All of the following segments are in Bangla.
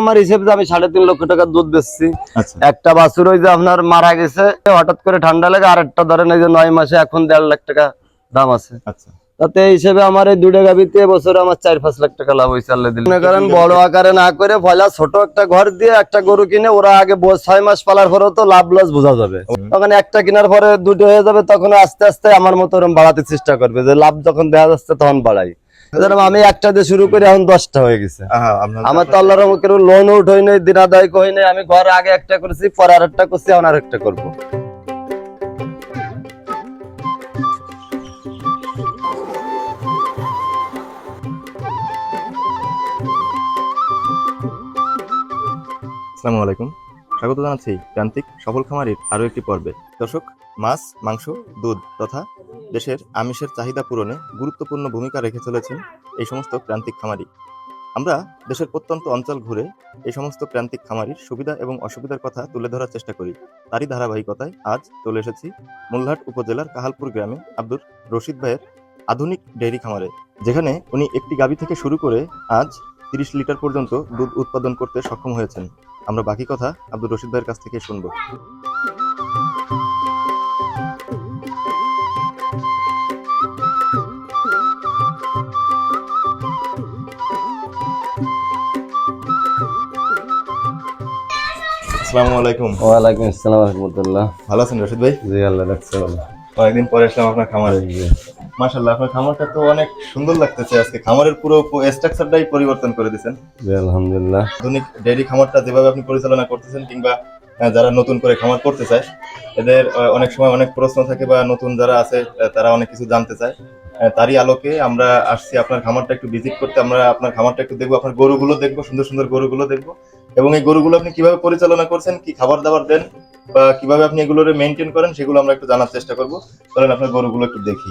আমার হিসেবে আমি সাড়ে তিন লক্ষ টাকা দুধ বেচছি। আচ্ছা। একটা বাছুর ওই যে আপনার মারা গেছে হঠাৎ করে ঠান্ডা লাগে আর একটা ধরেন এই যে নয় মাসে এখন দেড় লাখ টাকা দাম আছে। আচ্ছা। তাতে হিসেবে আমার এই দুটো গাবিতে বছরে আমার চার পাঁচ লাখ টাকা লাভ হয়েছে আল্লাহ দিলে। করেন বড় আকারে না করে ফলা ছোট একটা ঘর দিয়ে একটা গরু কিনে ওরা আগে ছয় মাস পালার পরেও তো লাভ লস বোঝা যাবে। তখন একটা কেনার পরে দুটো হয়ে যাবে তখন আস্তে আস্তে আমার মতো ওরকম বাড়াতে চেষ্টা করবে যে লাভ যখন দেখা যাচ্ছে তখন বাড়াই। আমি একটা দিয়ে শুরু করে এখন দশটা হয়ে গেছে। আমার তো আল্লাহর রহমতে কোনো লোন উঠ হয় নাই দিনাদায়ক হয় নাই আমি ঘর আগে একটা করেছি পরে আর একটা করছি এখন আর একটা করব। আসসালামু আলাইকুম। স্বাগত জানাচ্ছি প্রান্তিক সফল খামারির আরও একটি পর্বে। দর্শক মাছ, মাংস, দুধ তথা দেশের আমিষের চাহিদা পূরণে গুরুত্বপূর্ণ ভূমিকা রেখে চলেছেন এই সমস্ত প্রান্তিক খামারি। আমরা দেশের প্রত্যন্ত অঞ্চল ঘুরে এই সমস্ত প্রান্তিক খামারির সুবিধা এবং অসুবিধার কথা তুলে ধরার চেষ্টা করি। তারই ধারাবাহিকতায় আজ চলে এসেছি মোল্লাহাট উপজেলার কাহালপুর গ্রামে আব্দুর রশিদ ভাইয়ের আধুনিক ডেইরি খামারে, যেখানে উনি একটি গাভী থেকে শুরু করে আজ তিরিশ লিটার পর্যন্ত দুধ উৎপাদন করতে সক্ষম হয়েছেন। আমরা বাকি কথা আব্দুর রশিদ ভাইয়ের কাছ থেকে শুনব। আসসালামু আলাইকুম। ওয়ালাইকুম আসসালাম রহমতুল্লাহ। ভালো আছেন রশিদ ভাই? জি আল্লাহ রাখছে ভালো। পরে আসলাম আপনার খামারে। আপনার খামারটা তো অনেক সুন্দর লাগতেছে আজকে। খামারের পুরো স্ট্রাকচারটাই পরিবর্তন করে দিয়েছেন। জি আলহামদুলিল্লাহ। আধুনিক ডেইরি খামারটা যেভাবে আপনি পরিচালনা করতেছেন কিংবা যারা নতুন করে খামার করতে চায় এদের অনেক সময় অনেক প্রশ্ন থাকে বা নতুন যারা আছে তারা অনেক কিছু জানতে চায়। তারই আলোকে আমরা আসছি আপনার খামারটা একটু ভিজিট করতে। আমরা আপনার খামারটা একটু দেখব আপনার গরুগুলো দেখব সুন্দর সুন্দর গরুগুলো দেখব। এবং এই গরুগুলো আপনি কীভাবে পরিচালনা করছেন কি খাবার দাবার দেন বা কীভাবে আপনি এগুলোর মেনটেন করেন সেগুলো আমরা একটু জানার চেষ্টা করব। চলেন আপনার গরুগুলো একটু দেখি।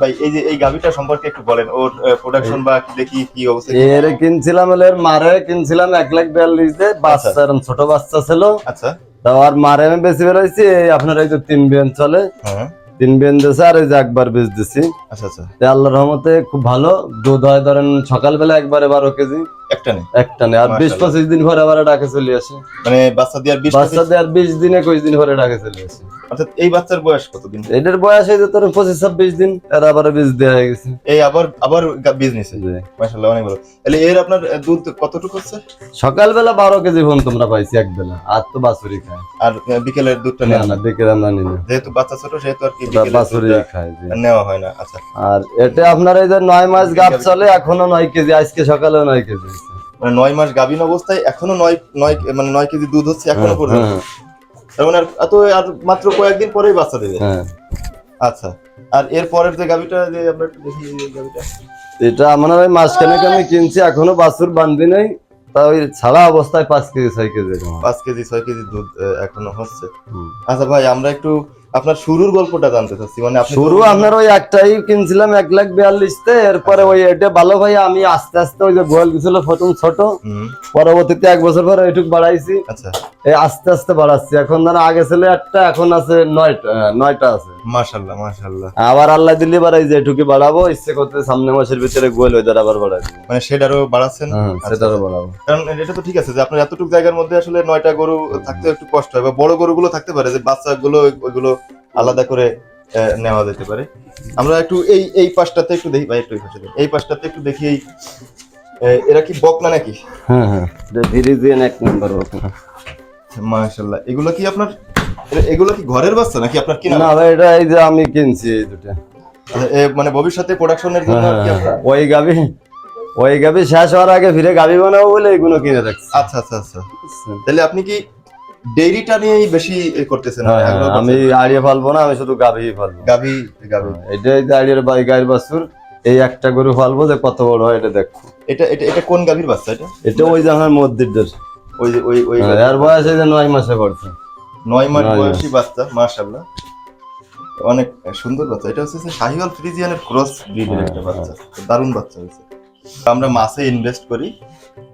ভাই এই যে এই গাভিটা সম্পর্কে একটু বলেন ওর প্রোডাকশন বা দেখি কি অবস্থা এর কিনছিলাম হলে মারে কিনছিলাম এক লাখ বিয়াল্লিশ দিয়ে। বাচ্চা এরম ছোট বাচ্চা ছিল। আচ্ছা। তা আর মারে আমি বেশি বেরোইছি আপনার এই যে তিন বিয়ান চলে। হ্যাঁ। তিন দিয়েছে আর এই যে একবার বেচ দিছি। আচ্ছা আচ্ছা। তা আল্লাহর রহমতে খুব ভালো। দুধ হয় ধরেন সকালবেলা একবারে বারো কেজি। একটা নেই? একটা নেই। আর বিশ পঁচিশ দিন পরে আবার ডাকে চলে আসে। মানে বাচ্চা দিয়ে আর বিশ বাচ্চাদের আর বিশ দিনে একুশ দিন পরে ডাকে চলে আসে? অর্থাৎ এই বাচ্চার বয়স কতদিন? এটার বয়স হয়েছে তোর পঁচিশ ছাব্বিশ দিন এর আবার বীজ দেওয়া হয়ে গেছে। এই আবার আবার বিজনেস জি। মাশাআল্লাহ অনেক ভালো। তাহলে এর আপনার দুধ কতটুকু হচ্ছে? সকালবেলা বারো কেজি ফোন তোমরা পাইছি এক বেলা আর তো বাছুরি খায়। আর বিকেলের দুধটা না নেওয়া না বিকেল আমরা নিই না। যেহেতু বাচ্চা ছোট সেহেতু আর কি বাছুরি খায়। নেওয়া হয় না আচ্ছা। আর এটা আপনার এই যে নয় মাস গাছ চলে এখনও নয় কেজি আজকে সকালে নয় কেজি মানে নয় মাস গাভীন অবস্থায় এখনও নয় নয় মানে নয় কেজি দুধ হচ্ছে এখনও পর্যন্ত? তার মানে আর এত আর মাত্র কয়েকদিন পরেই বাচ্চা দেবে। হ্যাঁ। আচ্ছা। আর এর পরের যে গাবিটা যে আমরা দেখি এই এটা আমার ওই মাঝখানে আমি কিনছি এখনও বাছুর বান্ধি নাই। তা ওই ছাড়া অবস্থায় পাঁচ কেজি ছয় কেজি পাঁচ কেজি ছয় কেজি দুধ এখনও হচ্ছে। আচ্ছা ভাই আমরা একটু আপনার শুরুর গল্পটা জানতে চাচ্ছি মানে শুরু আপনার ওই একটাই কিনছিলাম এক লাখ বিয়াল্লিশ তে এরপরে ওই এটা ভালো ভাই আমি আস্তে আস্তে ওই যে গোয়াল গেছিল প্রথম ছোট। পরবর্তীতে এক বছর পরে এটুক বাড়াইছি। আচ্ছা। এই আস্তে আস্তে বাড়াচ্ছি। এখন ধরো আগে ছিল একটা এখন আছে নয়টা নয়টা আছে। মাশাল্লাহ মাশাল্লাহ। আবার আল্লাহ দিল্লি বাড়াই যে এটুকু বাড়াবো ইচ্ছে করতে সামনে মাসের ভিতরে গোল ওইটার আবার বাড়াই মানে সেটারও বাড়াচ্ছেন? হ্যাঁ আচ্ছা, সেটারও আচ্ছা। বাড়াবো। কারণ এটা তো ঠিক আছে যে আপনার এতটুকু জায়গার মধ্যে আসলে নয়টা গরু থাকতে একটু কষ্ট হয় বা বড় গরুগুলো থাকতে পারে যে বাচ্চাগুলো ওইগুলো আলাদা করে নেওয়া যেতে পারে। আমরা একটু এই এই পাশটাতে একটু দেখি ভাই একটু এই পাশে এই পাশটাতে একটু দেখি এই এরা কি বকনা নাকি? হ্যাঁ হ্যাঁ। ধীরে ধীরে এক নম্বর মাশাল্লাহ এগুলো কি আপনার এগুলো কি ঘরের বাচ্চা নাকি আপনার কিনা না ভাই এটা এই যে আমি কিনছি এই দুটা। মানে ভবিষ্যতে প্রোডাকশনের জন্য আপনার- ওই গাবি ওই গাবি শেষ হওয়ার আগে ফিরে গাবি বানাবো বলে এগুলো কিনে রাখছি। আচ্ছা আচ্ছা আচ্ছা। তাহলে আপনি কি ডেইরিটা নিয়েই বেশি এ করতেছেন হ্যাঁ, হ্যাঁ, আগ্রহ আমি? আড়িয়ে ফালবো না আমি শুধু গাভি ফালবো। গাভী গাভী। এটা এই আড়িয়ার বাই গায়ের বাছুর এই একটা গরু ফালবো যে কত বড় হয় এটা দেখো। এটা এটা এটা কোন গাভীর বাচ্চা এটা? এটা ওই আমার মসজিদের ওই যে ওই ওই হ্যাঁ, এর বয়স এই যে নয় মাসে পড়ছে নয় মাস বয়সী বাচ্চা মাশাআল্লাহ। অনেক সুন্দর বাচ্চা। এটা হচ্ছে শাহিওয়াল ফ্রিজিয়ানের ক্রস ব্রিডের একটা হ্যাঁ, বাচ্চা। দারুণ বাচ্চা হয়েছে। আমরা মাছে ইনভেস্ট করি।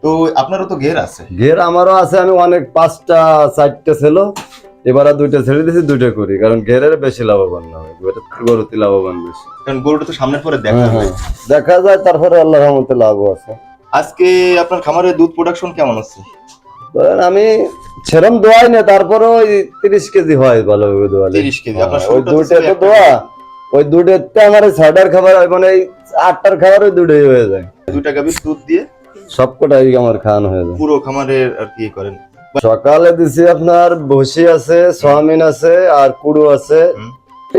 তো আপনারও তো আছে। ঘের আমারও আছে আমি অনেক পাঁচটা চারটে ছিল এবার দুইটা ছেড়ে দিয়েছি দুইটা করি কারণ ঘেরের বেশি লাভবান না হয় গরুতে লাভবান বেশি। কারণ গরুটা তো সামনের পরে দেখা হ্যাঁ, যায়। হ্যাঁ। দেখা যায় তারপরে আল্লাহ রহমতে লাভও আছে। আজকে আপনার খামারে দুধ প্রোডাকশন কেমন হচ্ছে? ধরেন আমি সেরম দোয়াই না তারপরে ওই তিরিশ কেজি হয় ভালোভাবে দোয়ালে। 30 কেজি। হ্যাঁ, ওই শুরুটা তো দুটো তো দোয়া ওই দুটোতে আমার ছয়টার খাবার মানে আটটার খাবার ওই দুটোই হয়ে যায়। দুইটা গাভীর দুধ দিয়ে সব কটাই আমার খাওয়ানো হয়ে যায়। পুরো খামারের আর কি করেন? সকালে দিছি আপনার ভুসি আছে সোয়াবিন আছে আর কুড়ু আছে।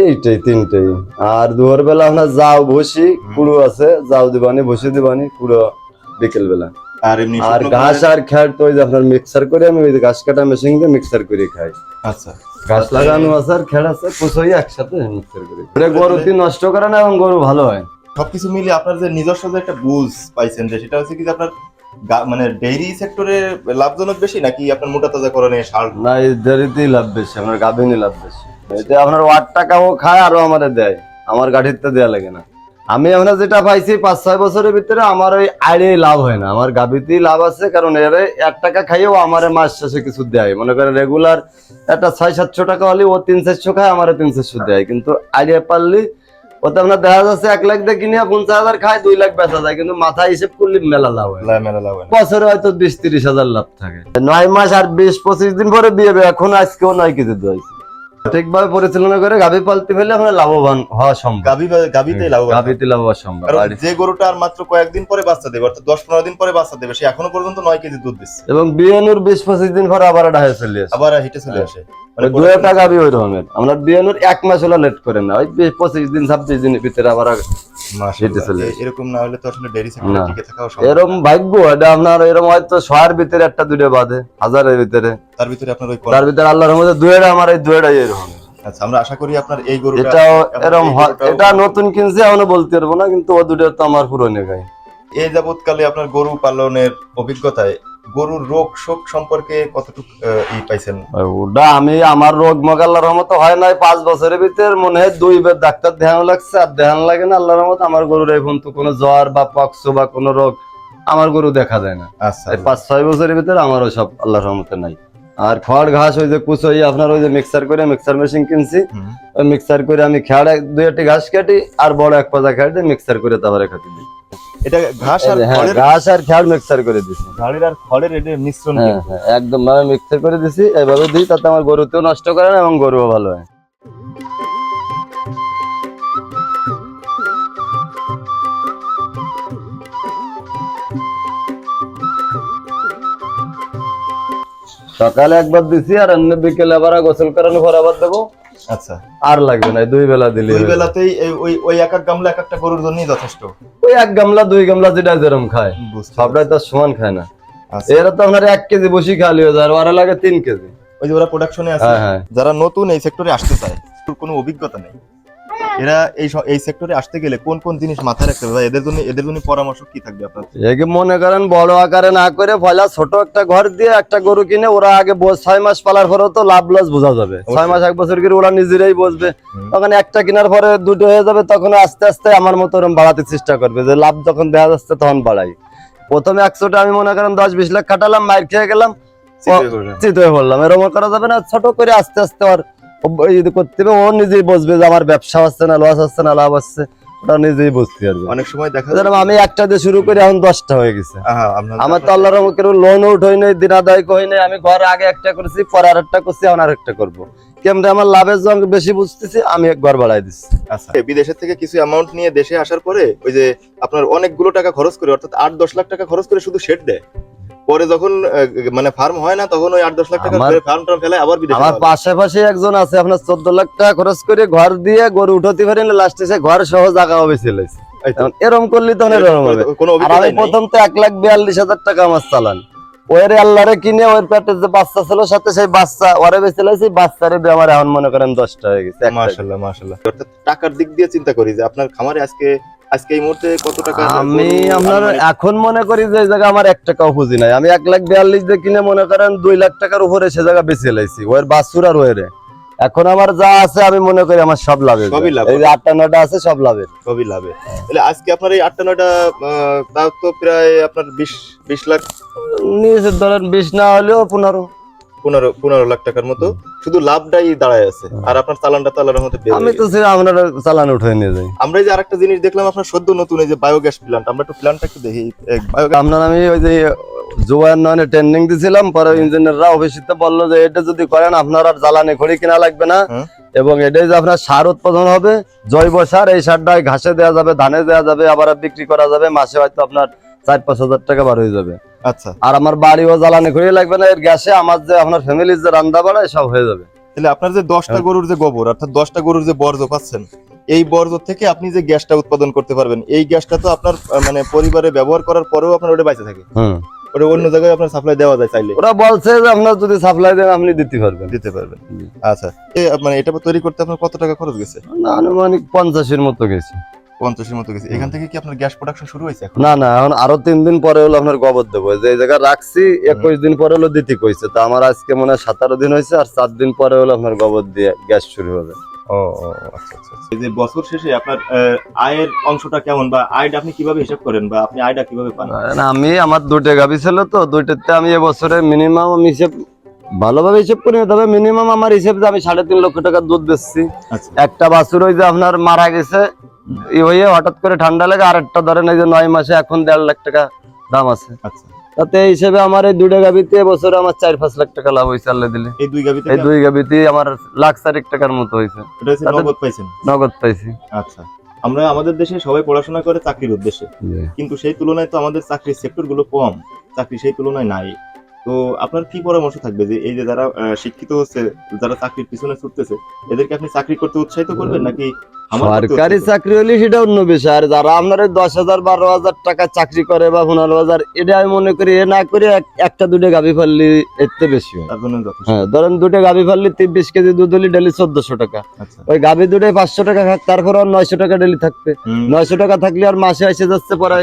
এইটাই তিনটেই। আর দুপুর বেলা আপনার যাও ভুসি কুড়ু আছে যাও দিবানি ভুসি দিবানি কুড়ো বিকেল বেলা আর এমনি আর ঘাস আর খ্যাট তো ওই যে আপনার মিক্সার করে আমি ওই ঘাস কাটা মেশিন দিয়ে মিক্সার করে খাই। আচ্ছা। ঘাস লাগানো আছে আর খ্যাট আছে কুচোই একসাথে মিক্সার করে গরু কি নষ্ট করে না এবং গরু ভালো হয়? সবকিছু মিলে আপনার যে নিজস্ব যে একটা বুঝ পাইছেন যে, সেটা হচ্ছে কি যে আপনার মানে ডেইরি সেক্টরে লাভজনক বেশি নাকি আপনার মোটা তাজা করণে সার? না এই দেরিতেই লাভ বেশি, আমার গাভিনী লাভ বেশি। এটা আপনার ওয়াট টাকাও খায় আরও আমারে দেয়, আমার গাঠিতে দেয়া লাগে না। আমি আমরা যেটা পাইছি পাঁচ ছয় বছরের ভিতরে আমার ওই আইডিয়াই লাভ হয় না, আমার গাভিতেই লাভ আছে, কারণ এর এক টাকা খাইয়েও আমার মাস শেষে কিছু দেয়। মনে করেন রেগুলার একটা ছয় সাতশো টাকা হলে ও তিন চারশো খায়, আমার তিন চারশো দেয়। কিন্তু আইডিয়া পারলি ওতে আপনার দেখা যাচ্ছে এক লাখ দিয়ে কিনে পঞ্চাশ হাজার খায় দুই লাখ বেচা যায় কিন্তু মাথায় হিসেব করলে মেলা লাভ হয় মেলা লাভ হয় বছরে হয়তো বিশ তিরিশ হাজার লাভ থাকে। নয় মাস আর বিশ পঁচিশ দিন পরে বিয়ে এখন আজকেও নয় কেজি দোয়াইছি ঠিকভাবে পরিচালনা করে গাভী পালতে ফেলে আমরা লাভবান হওয়া সম্ভব। গাভী বা- গাভীতেই লাভ গাভীতে লাভ হওয়া সম্ভব। আর- যে গরুটা আর মাত্র কয়েকদিন পরে বাচ্চা দেবে অর্থাৎ দশ পনেরো দিন পরে বাচ্চা দেবে সে এখনও পর্যন্ত নয় কেজি দুধ দিচ্ছে। এবং বিয়ানুর বিশ পঁচিশ দিন পরে আবার এটা হয়ে চলে আসে। আবার হিটে চলে আসে। মানে দু একটা ওই রকমের আমরা বিয়ানুর এক মাস হলো লেট করে না ওই পঁচিশ দিন ছাব্বিশ দিনের ভিতরে আবার মাশাআল্লাহ, হিটে চলে এ- আসে। এরকম না হলে তো আসলে ডেইরি টিকে থাকাও এরকম ভাগ্য এটা আপনার এরকম হয়তো শহর ভিতরে একটা দুটো বাদে হাজারের ভিতরে। তার ভিতরে আপনার ওই তার ভিতরে আল্লাহর আমার এই এরকম। আচ্ছা আমরা আশা করি আপনার এই গরুটা এটাও এরকম এটা নতুন কিনছে এখনও বলতে পারব না কিন্তু ও দুটো তো আমার পুরনো গাই। এই যাবৎকালে আপনার গরু পালনের অভিজ্ঞতায় গরুর রোগ শোক সম্পর্কে কতটুকু ই পাইছেন? ওটা আমি আমার রোগ মগাল্লার রহমত হয় নাই পাঁচ বছরের ভিতর মনে হয় দুই বার ডাক্তার ধ্যান লাগছে আর ধ্যান লাগে না আল্লাহর রহমত আমার গরুর এখন তো কোনো জ্বর বা পক্স বা কোনো রোগ আমার গরু দেখা যায় না। আচ্ছা। এই পাঁচ ছয় বছরের ভিতরে আমার ওই সব আল্লাহর রহমতে নাই। আর খড় ঘাস ওই যে কুচোই আপনার ওই যে মিক্সার করে মিক্সার মেশিন কিনছি ওই মিক্সার করে আমি খেয়ার দুই একটি ঘাস কাটি আর বড় এক পাতা খেয়ার দিয়ে মিক্সার করে তারপরে খাতে দিই। এটা ঘাস আর হ্যাঁ খড়ের ঘাস আর মিক্সার করে দিছি। ঘাড়ের আর খড়ের এটা মিশ্রণ হ্যাঁ। হ্যাঁ একদম ভাবে মিক্সার করে দিছি এইভাবে দিই তাতে আমার গরুতেও নষ্ট করে না এবং গরুও ভালো হয়। সকালে একবার দিছি আর অন্য বিকেলে আবার গোসল করানো পর আবার দেবো। আচ্ছা। আর লাগবে না দুই বেলা দিলে দুই বেলাতেই ওই ওই এক এক গামলা এক একটা গরুর জন্যই যথেষ্ট। ওই এক গামলা দুই গামলা যেটা যেরকম খায়। সবটাই তো সমান খায় না। আচ্ছা। এরা তো আপনার এক কেজি বসি খালি হয়ে যায় আর ওরা লাগে তিন কেজি। ওই যে ওরা প্রোডাকশনে আছে হ্যাঁ হ্যাঁ। যারা নতুন এই সেক্টরে আসতে চায় কোনো অভিজ্ঞতা নেই। এরা এই এই সেক্টরে আসতে গেলে কোন কোন জিনিস মাথায় রাখতে হবে? এদের জন্য এদের জন্য পরামর্শ কি থাকবে আপনার? একে মনে করেন বড় আকারে না করে ফলা ছোট একটা ঘর দিয়ে একটা গরু কিনে ওরা আগে ছয় মাস পালার পরে তো লাভ লস বোঝা যাবে। ছয় মাস এক বছর করে ওরা নিজেরাই বসবে। তখন একটা কেনার পরে দুটো হয়ে যাবে তখন আস্তে আস্তে আমার মতো ওরকম বাড়াতে চেষ্টা করবে। যে লাভ যখন দেখা যাচ্ছে তখন বাড়াই। প্রথমে একশোটা আমি মনে করেন দশ বিশ লাখ খাটালাম মার খেয়ে গেলাম চিত হয়ে পড়লাম। এরকম করা যাবে না ছোট করে আস্তে আস্তে আর করতে হবে ও নিজেই যে আমার ব্যবসা হচ্ছে না লস হচ্ছে না লাভ হচ্ছে ওটা নিজেই বুঝতে পারবে। অনেক সময় দেখা যেরকম আমি একটা দিয়ে শুরু করে এখন দশটা হয়ে গেছে। আমার তো আল্লাহর লোন উঠ নাই কই নাই আমি ঘর আগে একটা করেছি পরে আর একটা করছি এখন আর একটা করব। কেমন আমার লাভের জন্য বেশি বুঝতেছি আমি এক ঘর বাড়াই দিচ্ছি। আচ্ছা। বিদেশের থেকে কিছু অ্যামাউন্ট নিয়ে দেশে আসার পরে ওই যে আপনার অনেকগুলো টাকা খরচ করে অর্থাৎ আট দশ লাখ টাকা খরচ করে শুধু শেড দেয়। পরে যখন মানে ফার্ম হয় না তখন ওই আট দশ লাখ টাকা ফার্ম টার্ম ফেলে আবার বিদেশে আমার পাশাপাশি একজন আছে আপনার চোদ্দ লাখ টাকা খরচ করে ঘর দিয়ে গরু উঠাতে লাস্টে সে ঘর সহ জায়গা হবে তো। এরকম করলে তখন এরকম হবে। আর আমি প্রথম তো এক লাখ বিয়াল্লিশ হাজার টাকা আমার চালান। ওরে আল্লাহরে কিনে ওর পেটের যে বাচ্চা ছিল সাথে সেই বাচ্চা ওরে বেঁচে লাইছি বাচ্চারে আমার এখন মনে করেন দশটা হয়ে গেছে একটা। মাশাল্লাহ মাশাল্লাহ। টাকার দিক দিয়ে চিন্তা করি যে আপনার খামারে আজকে আজকে এই মুহূর্তে কত টাকা আমি আপনার এখন মনে করি যে জায়গা আমার এক টাকাও পুঁজি নাই। আমি এক লাখ বিয়াল্লিশ দিয়ে কিনে মনে করেন দুই লাখ টাকার উপরে সে জায়গা বেঁচে লাইছি ওর বাছুর আর ওরে। এখন আমার যা আছে আমি মনে করি আমার সব লাভে সবই লাভ। এই আটটা নটা আছে সব লাভের। সবই লাভে তাহলে আজকে আপনার এই আটটা নয়টা তাও তো প্রায় আপনার বিশ বিশ লাখ। নিচে ধরেন বিশ না হলেও পনেরো। পনেরো পনেরো লাখ টাকার মতো। শুধু লাভটাই দাঁড়ায় আছে। আর আপনার চালানটা আমি তো গেছে। সে আপনার চালান উঠে নিয়ে যাই। আমরা যে আরেকটা জিনিস দেখলাম আপনার সদ্য নতুন এই যে বায়োগ্যাস প্ল্যান্ট আমরা একটু প্ল্যান্টটা একটু দেখি। আপনার আমি ওই যে জোয়ার ট্রেনিং দিছিলাম পরে ইঞ্জিনিয়াররা অফিসিতে বলল যে এটা যদি করেন আপনার আর জ্বালানি খড়ি কিনা লাগবে না। এবং এটাই যে আপনার সার উৎপাদন হবে জৈব সার এই সারটা ঘাসে দেওয়া যাবে ধানে দেওয়া যাবে আবার বিক্রি করা যাবে মাসে হয়তো আপনার চার পাঁচ হাজার টাকা বার হয়ে যাবে। আচ্ছা। আর আমার বাড়িও জ্বালানি খড়ি লাগবে না এর গ্যাসে আমার যে আপনার ফ্যামিলির যে রান্না বাড়া সব হয়ে যাবে। তাহলে আপনার যে দশটা হ্যাঁ। গরুর যে গোবর অর্থাৎ দশটা গরুর যে বর্জ্য পাচ্ছেন এই বর্জ্য থেকে আপনি যে গ্যাসটা উৎপাদন করতে পারবেন এই গ্যাসটা তো আপনার মানে পরিবারে ব্যবহার করার পরেও আপনার ওটা বাইচে থাকে। হুম। ওটা অন্য জায়গায় আপনার সাপ্লাই দেওয়া যায় চাইলে। ওরা বলছে যে আপনার যদি সাপ্লাই দেন আপনি দিতে পারবেন। দিতে পারবেন। আচ্ছা। মানে এটা তৈরি করতে আপনার কত টাকা খরচ গেছে? আনুমানিক পঞ্চাশের মতো গেছে। পঞ্চাশের মতো গেছে। এখান থেকে কি আপনার গ্যাস প্রোডাকশন শুরু হয়েছে এখন? না না এখন আরও তিন দিন পরে হলো আপনার গোবর দেবো। যে এই জায়গায় রাখছি একুশ দিন পরে হলো দিতে কইছে তা আমার আজকে মনে হয় সতেরো দিন হয়েছে আর চার দিন পরে হলো আপনার গোবর দিয়ে গ্যাস শুরু হবে। ও আচ্ছা আচ্ছা এই যে বছর শেষে আপনার আয়ের অংশটা কেমন বা আয়টা আপনি কীভাবে হিসাব করেন বা আপনি আয়টা কীভাবে পান? না, আমি আমার ছিল তো দুইটাতে আমি এবছরে মিনিমাম আমি হিসেব ভালোভাবে হিসেব করি তবে মিনিমাম আমার হিসেব আমি সাড়ে তিন লক্ষ টাকা দুধ বেচছি আচ্ছা। একটা বাছুর ওই যে আপনার মারা গেছে ই হয়ে হঠাৎ করে ঠান্ডা লেগে আরেকটা ধরেন এই যে নয় মাসে এখন দেড় লাখ টাকা দাম আছে। আচ্ছা। তাতে হিসেবে আমার এই দুইটা গাভিতে বছরে আমার চার পাঁচ লাখ টাকা লাভ হয়েছে আল্লাহ দিলে। এই দুই গাবিতে এই দুই গাভিতে আমার লাখ চারেক টাকার মতো হয়েছে নগদ পাইছেন? নগদ পাইছি। আচ্ছা। আমরা আমাদের দেশে সবাই পড়াশোনা করে চাকরির উদ্দেশ্যে। কিন্তু সেই তুলনায় তো আমাদের চাকরির সেক্টরগুলো কম। চাকরি সেই তুলনায় নাই। তো আপনার কি পরামর্শ থাকবে যে এই যে যারা শিক্ষিত হচ্ছে যারা চাকরির পিছনে ছুটতেছে এদেরকে আপনি চাকরি করতে উৎসাহিত করবেন নাকি সরকারি চাকরি হলে সেটা অন্য বিষয়। আর যারা আপনার দশ হাজার বারো হাজার টাকা চাকরি করে বা পনেরো হাজার এটা আমি মনে করি এ না করে একটা দুটো গাভি ফেললি এর থেকে বেশি হয়। হ্যাঁ ধরেন দুটো গাভি ফেললি তিরিশ কেজি দুধ হলি ডেলি চোদ্দশো টাকা। আচ্ছা। ওই গাভি দুটোই পাঁচশো টাকা খাক তারপর আর নয়শো টাকা ডেলি থাকবে। নয়শো টাকা থাকলে আর মাসে এসে যাচ্ছে পরে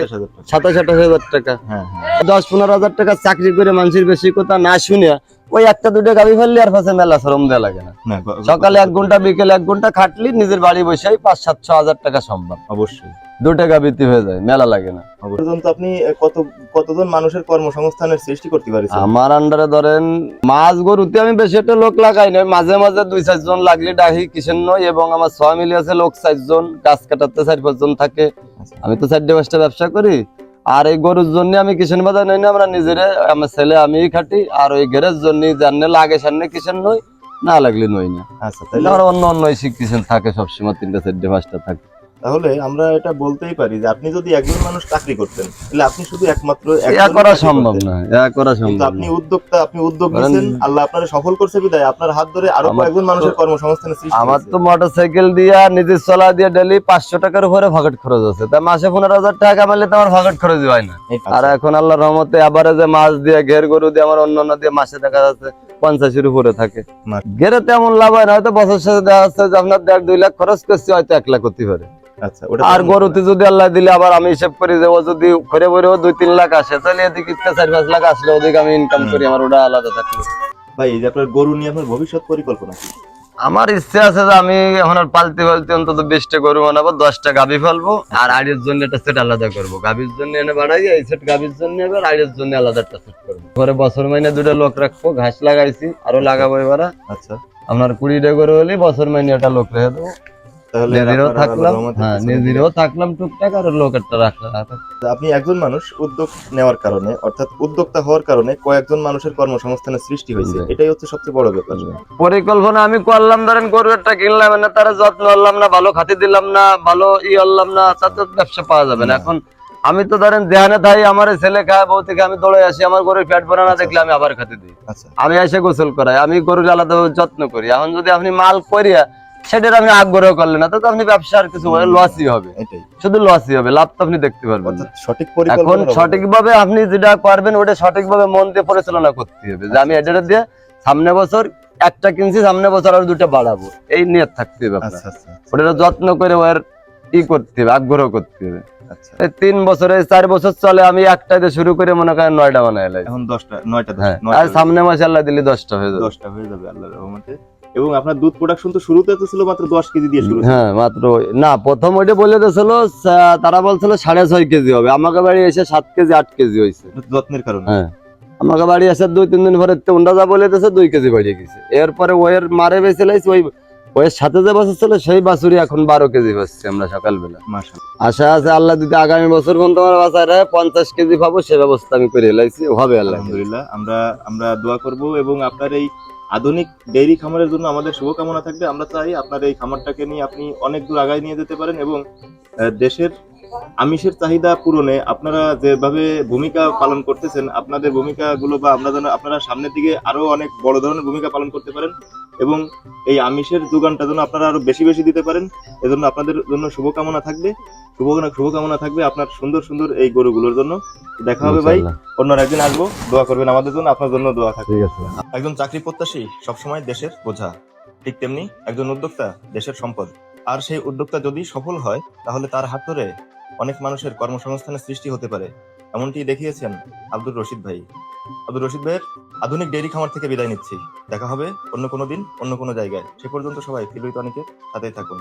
সাতাশ আঠাশ হাজার টাকা। হ্যাঁ হ্যাঁ। দশ পনেরো হাজার টাকা চাকরি করে মানুষের বেশি কথা না শুনে ওই একটা দুটো গাভি ফেললি আর পাশে মেলা শ্রম দেওয়া লাগে না। না, সকালে এক ঘণ্টা বিকেলে এক ঘণ্টা খাটলি নিজের বাড়ি বসেই পাঁচ সাতশো হাজার টাকা সম্ভব অবশ্যই। দু টাকা বৃত্তি হয়ে যায় মেলা লাগে না। পর্যন্ত আপনি কত কতজন মানুষের কর্মসংস্থানের সৃষ্টি করতে পারছেন? আমার আন্ডারে ধরেন মাছ গরুতে আমি বেশি একটা লোক লাগাই না মাঝে মাঝে দুই চারজন লাগলে ডাকি কিসের নয় এবং আমার ছয় মিলে আছে লোক চারজন গাছ কাটাতে চার পাঁচজন থাকে। আচ্ছা। আমি তো চারটে পাঁচটা ব্যবসা করি। আর এই গরুর জন্য আমি কিষেন বাজার নই না আমরা নিজেরা আমার ছেলে আমি খাটি আর ওই ঘেরের জন্য জানলে লাগে সামনে কিষেন নই না লাগলে নই না। আচ্ছা তাহলে আমার আর অন্য অন্য কিষেন থাকে সবসময় তিনটা চারটে পাঁচটা থাকে। তাহলে আমরা এটা বলতেই পারি যে আপনি যদি একজন মানুষ চাকরি করতেন তাহলে আপনি শুধু একমাত্র একজনই করা সম্ভব না ইয়া করা সম্ভব আপনি উদ্যোক্তা আপনি উদ্যোগ নিয়েছেন আল্লাহ আপনার সফল করছে বিদায়। আপনার হাত ধরে আরও কয়েকজন মানুষের কর্মসংস্থান সৃষ্টি আমার তো মোটর সাইকেল দিয়া নিজের চলা দিয়ে ডেলি পাঁচশো টাকার উপরে ভাগট খরচ আছে। তা মাসে পনেরো হাজার টাকা কামাইলে তো আমার ভাগট খরচ হয় না। আর এখন আল্লাহর রহমতে আবার যে মাছ দিয়ে ঘের গরু দিয়ে আমার অন্য অন্য দিয়ে মাসে দেখা যাচ্ছে পঞ্চাশের উপরে থাকে। গেরে তেমন লাভ হয় না হয়তো বছর শেষে দেখা যাচ্ছে যে আপনার দেড় দুই লাখ খরচ করছি হয়তো এক লাখ হতে পারে আচ্ছা আর গরুতে যদি আল্লাহ দিলে আবার আমি হিসেব করি যে ও যদি ঘরে ঘরেও দুই তিন লাখ আসে তাহলে এদিকে চার পাঁচ লাখ আসলে ওদিকে আমি ইনকাম করি আমার ওটা আলাদা থাকল। ভাই এই যে আপনার গরু নিয়ে আপনার ভবিষ্যৎ পরিকল্পনা কি? আমার ইচ্ছে আছে যে আমি এখন আর পালতে পালতে অন্তত বিশটা গরু বানাবো দশটা গাভী ফেলব আর আড়ির জন্য একটা সেট আলাদা করব। গাভীর জন্য এনে বাড়াই এই সেট গাভীর জন্য এবার আড়ির জন্য আলাদা একটা সেট করব। পরে বছর মাইনে দুটো লোক রাখব ঘাস লাগাইছি আরও লাগাবো এবার। আচ্ছা। আপনার কুড়িটা গরু হলে বছর মাইনে একটা লোক রেখে দেবো। থাকলাম হ্যাঁ টুকটাক আর আপনি একজন মানুষ উদ্যোগ নেওয়ার কারণে অর্থাৎ উদ্যোক্তা হওয়ার কারণে কয়েকজন মানুষের কর্মসংস্থানের সৃষ্টি হয়েছে। এটাই হচ্ছে সবচেয়ে বড় ব্যাপার। পরিকল্পনা আমি করলাম ধরেন কিনলাম না তারা যত্ন করলাম না ভালো খাতি দিলাম না ভালো ই করলাম না তাতে ব্যবসা পাওয়া যাবে না। এখন আমি তো ধরেন দেহানে থাই আমার ছেলে খায় বউ থেকে আমি দৌড়ে আসি আমার গরুর পেট ভরা না দেখলে আমি আবার খাতে দিই। আচ্ছা। আমি এসে গোসল করাই আমি গরুর আলাদাভাবে যত্ন করি। এখন যদি আপনি মাল করিয়া সেটার আপনি আগ্রহ করলেন না তো আপনি ব্যবসার কিছু লসই হবে। শুধু লসই হবে লাভ তো আপনি দেখতে পারবেন সঠিক এখন সঠিকভাবে আপনি যেটা করবেন ওটা সঠিকভাবে মন দিয়ে পরিচালনা করতে হবে। যে আমি এটা দিয়ে সামনে বছর একটা কিনছি সামনে বছর আর দুটো বাড়াবো। এই নিয়ে থাকতে হবে আপনার। আচ্ছা আচ্ছা ওটা যত্ন করে ওর ই করতে হবে আগ্রহ করতে হবে। আচ্ছা। তিন বছরে চার বছর চলে আমি একটা দিয়ে শুরু করে মনে করেন নয়টা বানাই এখন দশটা নয়টা হ্যাঁ আর সামনে মাসে আল্লাহ দিলে দশটা হয়ে যাবে। দশটা হয়ে যাবে আল্লাহর রহমতে। এবং আপনার দুধ প্রোডাকশন তো শুরুতে তো ছিল মাত্র দশ কেজি দিয়ে শুরু হ্যাঁ মাত্র না প্রথম ওইটা বলে দিয়েছিল তারা বলছিল সাড়ে ছয় কেজি হবে। আমাকে বাড়ি এসে সাত কেজি আট কেজি হয়েছে। যত্নের কারণে। হ্যাঁ আমাকে বাড়ি আসার দুই তিন দিন পরে তোমরা যা বলেছে দুই কেজি বাড়িয়ে গেছে। এরপরে ওয়ের মারে বেঁচে লাইছি ওই ওয়ের সাথে যে বাছুর ছিল সেই বাছুরি এখন বারো কেজি পাচ্ছি আমরা সকালবেলা। মাশাআল্লাহ। আশা আছে আল্লাহ যদি আগামী বছর পর্যন্ত আমার বাসায় রাখে পঞ্চাশ কেজি পাবো সে ব্যবস্থা আমি করে এলাইছি হবে আল্লাহ। আমরা আমরা দোয়া করব এবং আপনার এই আধুনিক ডেইরি খামারের জন্য আমাদের শুভকামনা থাকবে। আমরা চাই আপনার এই খামারটাকে নিয়ে আপনি অনেক দূর আগায় নিয়ে যেতে পারেন এবং দেশের আমিষের চাহিদা পূরণে আপনারা যেভাবে ভূমিকা পালন করতেছেন আপনাদের ভূমিকাগুলো বা আমরা যেন আপনারা সামনের দিকে আরও অনেক বড় ধরনের ভূমিকা পালন করতে পারেন এবং এই আমিষের যোগানটা যেন আপনারা আরও বেশি বেশি দিতে পারেন এজন্য আপনাদের জন্য শুভকামনা থাকবে। শুভকামনা শুভকামনা থাকবে আপনার সুন্দর সুন্দর এই গরুগুলোর জন্য। দেখা হবে ভাই অন্য একদিন আসব দোয়া করবেন আমাদের জন্য আপনার জন্য দোয়া থাকবে। একজন চাকরি প্রত্যাশী সবসময় দেশের বোঝা ঠিক তেমনি একজন উদ্যোক্তা দেশের সম্পদ। আর সেই উদ্যোক্তা যদি সফল হয় তাহলে তার হাত ধরে অনেক মানুষের কর্মসংস্থানের সৃষ্টি হতে পারে এমনটি দেখিয়েছেন আব্দুর রশিদ ভাই। আব্দুর রশিদ ভাইয়ের আধুনিক ডেইরি খামার থেকে বিদায় নিচ্ছি। দেখা হবে অন্য কোনো দিন, অন্য কোনো জায়গায়। সে পর্যন্ত সবাই ফিলুইত অনেকের সাথেই থাকুন।